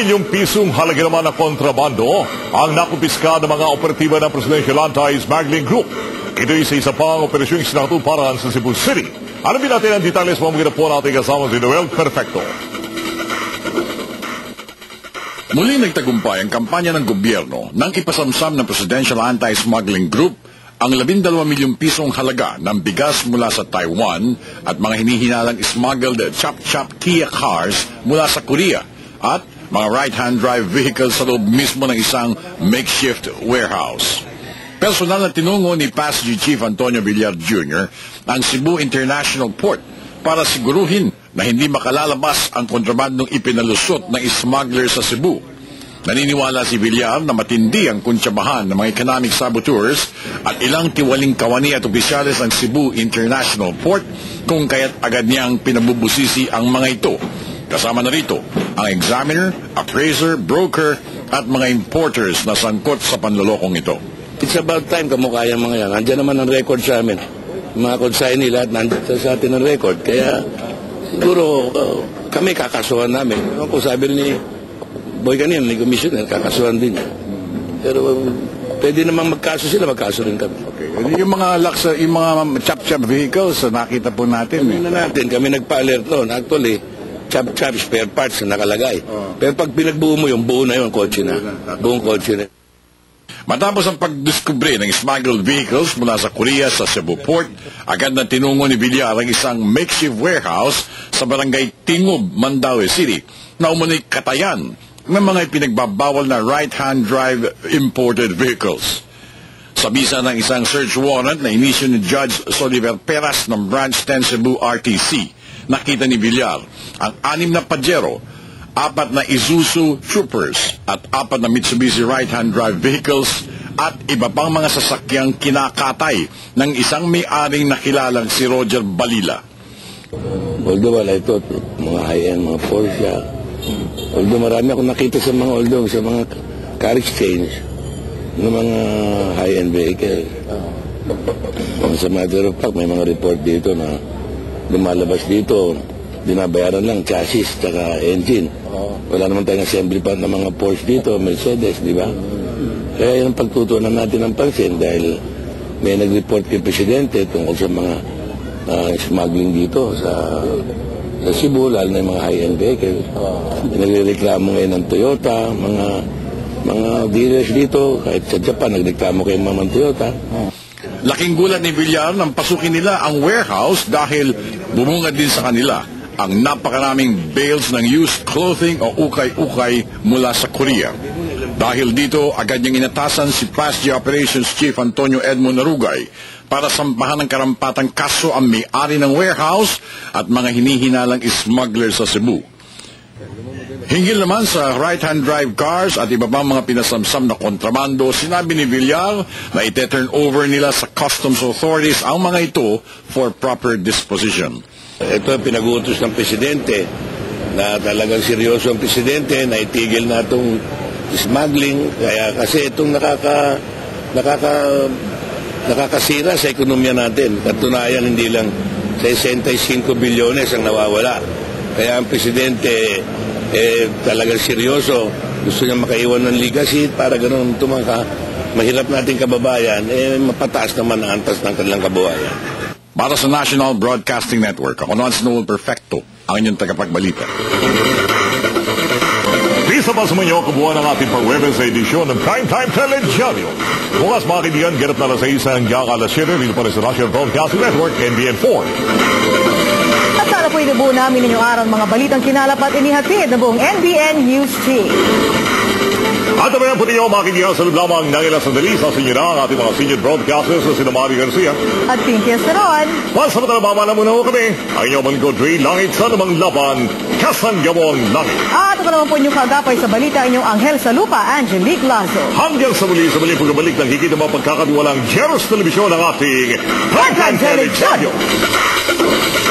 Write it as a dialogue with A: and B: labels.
A: milyong pisong halaga naman ng kontrabando ang nakumpiska ng mga operatiba ng Presidential Anti-Smuggling Group. Ito isa isa pang operasyong sinakatuparan sa Cebu City. Alamin natin ang detalye sa mga po natin kasama si Noel Perfecto.
B: Muling nagtagumpay ang kampanya ng gobyerno nang ipasamsam ng Presidential Anti-Smuggling Group ang 12 milyong pisong halaga ng bigas mula sa Taiwan at mga hinihinalang smuggled chop-chop Kia cars mula sa Korea at mga right-hand drive vehicles sa loob mismo ng isang makeshift warehouse. Personal na tinungo ni PASG Chief Antonio Villar Jr. ang Cebu International Port para siguruhin na hindi makalalabas ang kontrabandong ipinalusot ng smuggler sa Cebu. Naniniwala si Villar na matindi ang kuntsabahan ng mga economic saboteurs at ilang tiwaling kawani at opisyales ng Cebu International Port kung kaya't agad niyang pinabubusisi ang mga ito. Kasama na rito ang examiner, appraiser, broker at mga importers na sangkot sa panlolokong ito.
C: It's about time kamukha yung mga yan. Andiyan naman ang record sa amin. Mga consignee lahat nandito sa atin ang record. Kaya siguro uh, kami kakasuhan namin. Kung sabi ni Boy kanina, ni Commissioner, kakasuhan din. Pero um, pwede namang magkaso sila, magkaso rin kami.
B: Okay. Yung mga laksa, yung mga chop-chop vehicles, nakita po natin.
C: Kami
B: Eh.
C: na natin, kami nagpa-alert noon. Actually, chop-chop spare parts na nakalagay. Pero pag pinagbuo mo yung buo na yun, kotse na. Buong kotse na.
B: Matapos ang pagdiskubre ng smuggled vehicles mula sa Korea sa Cebu Port, agad na tinungo ni Villar ang isang makeshift warehouse sa barangay Tingob, Mandaue City na umunoy katayan ng mga ipinagbabawal na right-hand drive imported vehicles. Sa bisa ng isang search warrant na inisyo ni Judge Soliver Peras ng Branch 10 Cebu RTC, nakita ni Villar ang anim na Pajero apat na Isuzu Troopers at apat na Mitsubishi right-hand drive vehicles at iba pang mga sasakyang kinakatay ng isang may-aring nakilalang si Roger Balila.
C: Although wala ito, mga high-end, mga Porsche. Although marami akong nakita sa mga although, sa mga car exchange, ng mga high-end vehicle. As a matter of fact, may mga report dito na lumalabas dito, binabayaran lang chassis tsaka engine. Wala naman tayong assembly pa ng mga Porsche dito, Mercedes, di ba? Kaya yun ang pagtutunan natin ng pansin dahil may nag-report kay Presidente tungkol sa mga ah, smuggling dito sa sa Cebu, lalo na yung mga high-end vehicles. Nagreklamo ngayon ng Toyota, mga mga dealers dito, kahit sa Japan, nagreklamo kay mga Toyota.
B: Laking gulat ni Villar nang pasukin nila ang warehouse dahil bumungad din sa kanila ang napakaraming bales ng used clothing o ukay-ukay mula sa Korea. Dahil dito, agad niyang inatasan si Past G Operations Chief Antonio Edmond Narugay para sampahan ng karampatang kaso ang may-ari ng warehouse at mga hinihinalang smuggler sa Cebu. Hinggil naman sa right-hand drive cars at iba pang mga pinasamsam na kontrabando, sinabi ni Villar na ite-turn over nila sa customs authorities ang mga ito for proper disposition.
C: Ito pinag-uutos ng Presidente na talagang seryoso ang Presidente na itigil na itong smuggling. Kaya kasi itong nakaka, nakaka, nakakasira sa ekonomiya natin. Katunayan hindi lang 65 bilyones ang nawawala. Kaya ang Presidente eh, talagang seryoso, gusto niya makaiwan ng legacy para ganun tumaka. Mahirap nating kababayan, eh mapataas naman ang antas ng kanilang kababayan.
B: Para sa National Broadcasting Network, ako noon si Noel Perfecto, ang inyong tagapagbalita.
A: Isa pa sa mga kubuha ng ating pang-Webes edisyon ng Prime Time Telejabyo. Bukas mga kaibigan, ganap na alas 6 hanggang alas 7 dito pa rin sa National Broadcasting Network, NBN
D: 4. Para po inubuo namin ninyong araw mga balitang kinalap at inihatid na buong NBN News Team.
A: At naman po ninyo makikinig sa lamang ng ilang sandali sa sinyo na ang ating mga senior broadcasters sa Sinamari Garcia.
D: At Pinky Esteron.
A: Masamata na mamana muna ho kami ang inyong manggod Ray Langit sa namang laban, Kasan Langit.
D: At ako naman po inyong kagapay sa balita inyong anghel sa lupa, Angelique Lazo.
A: Hanggang sa muli sa muli pagbalik ng higit ng mga pagkakatiwalang Jeros Television ang ating Pagkantelisadyo. Pagkantelisadyo.